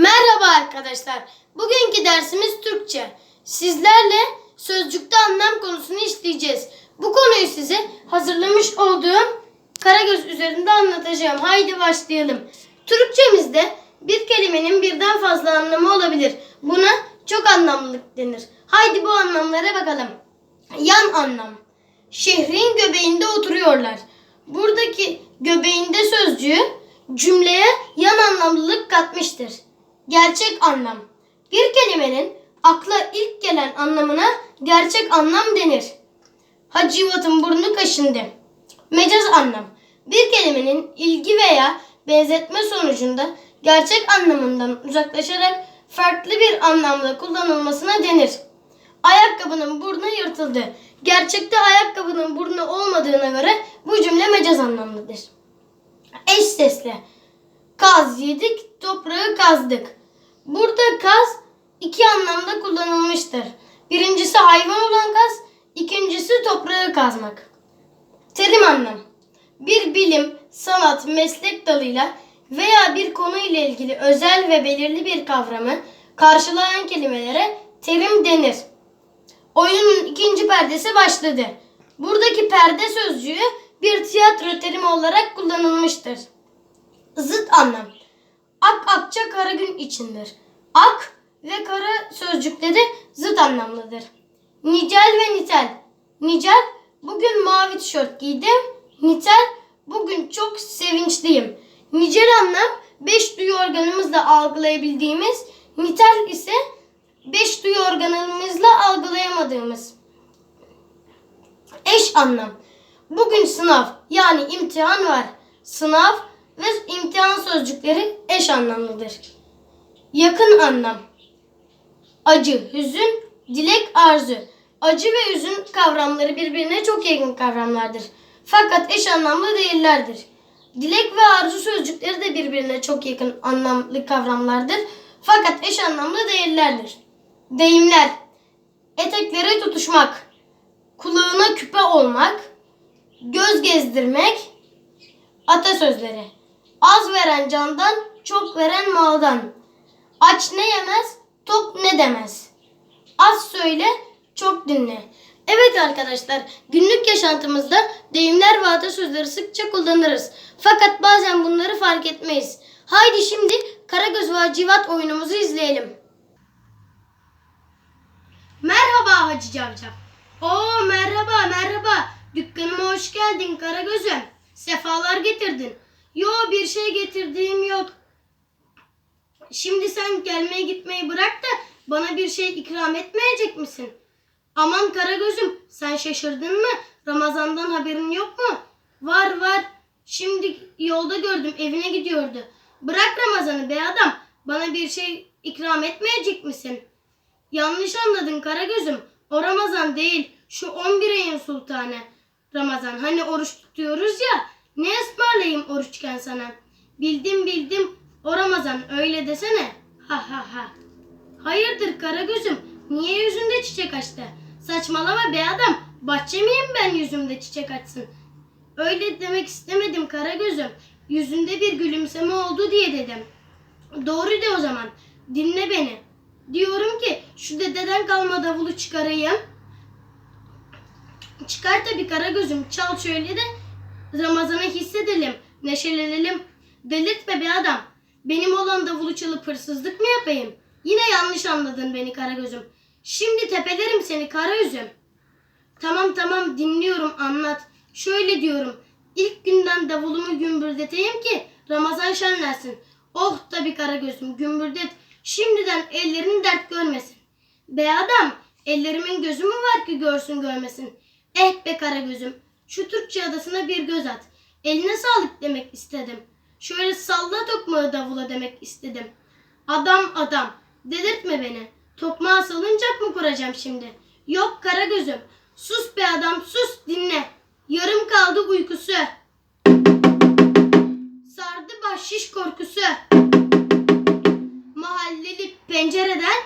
Merhaba arkadaşlar. Bugünkü dersimiz Türkçe. Sizlerle sözcükte anlam konusunu işleyeceğiz. Bu konuyu size hazırlamış olduğum Karagöz üzerinde anlatacağım. Haydi başlayalım. Türkçemizde bir kelimenin birden fazla anlamı olabilir. Buna çok anlamlılık denir. Haydi bu anlamlara bakalım. Yan anlam. Şehrin göbeğinde oturuyorlar. Buradaki göbeğinde sözcüğü cümleye yan anlamlılık katmıştır. Gerçek anlam. Bir kelimenin akla ilk gelen anlamına gerçek anlam denir. Hacivat'ın burnu kaşındı. Mecaz anlam. Bir kelimenin ilgi veya benzetme sonucunda gerçek anlamından uzaklaşarak farklı bir anlamda kullanılmasına denir. Ayakkabının burnu yırtıldı. Gerçekte ayakkabının burnu olmadığına göre bu cümle mecaz anlamlıdır. Eş sesli. Kaz yedik, toprağı kazdık. Burada kaz iki anlamda kullanılmıştır. Birincisi hayvan olan kaz, ikincisi toprağı kazmak. Terim anlam. Bir bilim, sanat, meslek dalıyla veya bir konu ile ilgili özel ve belirli bir kavramı karşılayan kelimelere terim denir. Oyunun ikinci perdesi başladı. Buradaki perde sözcüğü bir tiyatro terimi olarak kullanılmıştır. Zıt anlam. Ak akça kara gün içindir. Ak ve kara sözcükleri zıt anlamlıdır. Nicel ve nitel. Nicel bugün mavi tişört giydim. Nitel bugün çok sevinçliyim. Nicel anlam beş duyu organımızla algılayabildiğimiz, nitel ise beş duyu organımızla algılayamadığımız. Eş anlam. Bugün sınav yani imtihan var. Sınav ve imtihan sözcükleri eş anlamlıdır. Yakın anlam. Acı, hüzün, dilek, arzu. Acı ve hüzün kavramları birbirine çok yakın kavramlardır. Fakat eş anlamlı değillerdir. Dilek ve arzu sözcükleri de birbirine çok yakın anlamlı kavramlardır. Fakat eş anlamlı değillerdir. Deyimler. Eteklere tutuşmak. Kulağına küpe olmak. Göz gezdirmek. Atasözleri. Az veren candan, çok veren maldan. Aç ne yemez, tok ne demez. Az söyle, çok dinle. Evet arkadaşlar, günlük yaşantımızda deyimler ve atasözleri sıkça kullanırız. Fakat bazen bunları fark etmeyiz. Haydi şimdi Karagöz ve Hacivat oyunumuzu izleyelim. Merhaba Hacı Cavcav. Oo merhaba merhaba. Dükkanıma hoş geldin Karagöz'üm. Sefalar getirdin. Yo bir şey getirdiğim yok. Şimdi sen gelmeye gitmeyi bırak da bana bir şey ikram etmeyecek misin? Aman Karagöz'üm sen şaşırdın mı? Ramazan'dan haberin yok mu? Var var. Şimdi yolda gördüm evine gidiyordu. Bırak Ramazan'ı be adam. Bana bir şey ikram etmeyecek misin? Yanlış anladın Karagöz'üm. O Ramazan değil. Şu 11 ayın sultanı. Ramazan. Hani oruç tutuyoruz ya. Ne ısmarlayayım oruçken sana? Bildim bildim. O Ramazan öyle desene. Ha ha ha. Hayırdır Karagöz'üm? Niye yüzünde çiçek açtı? Saçmalama be adam. Bahçe miyim ben yüzümde çiçek açsın? Öyle demek istemedim Karagöz'üm. Yüzünde bir gülümseme oldu diye dedim. Doğru de o zaman. Dinle beni. Diyorum ki şu dededen kalma davulu çıkarayım. Çıkar tabii Karagöz'üm. Çal şöyle de Ramazan'ı hissedelim. Neşelenelim. Delirtme be adam. Benim olan davulu çalıp hırsızlık mı yapayım? Yine yanlış anladın beni Karagöz'üm. Şimdi tepelerim seni Karagöz'üm. Tamam tamam dinliyorum anlat. Şöyle diyorum. İlk günden davulumu gümbürdeteyim ki Ramazan şenlensin. Oh tabii Karagöz'üm gümbürdet. Şimdiden ellerin dert görmesin. Be adam ellerimin gözü mü var ki görsün görmesin. Eh be Karagöz'üm şu Türkçe adasına bir göz at. Eline sağlık demek istedim. Şöyle salla tokmağı davula demek istedim. Adam adam. Delirtme beni. Tokmağa salıncak mı kuracağım şimdi? Yok kara gözüm. Sus be adam sus dinle. Yarım kaldı uykusu. Sardı bahşiş korkusu. Mahalleli pencereden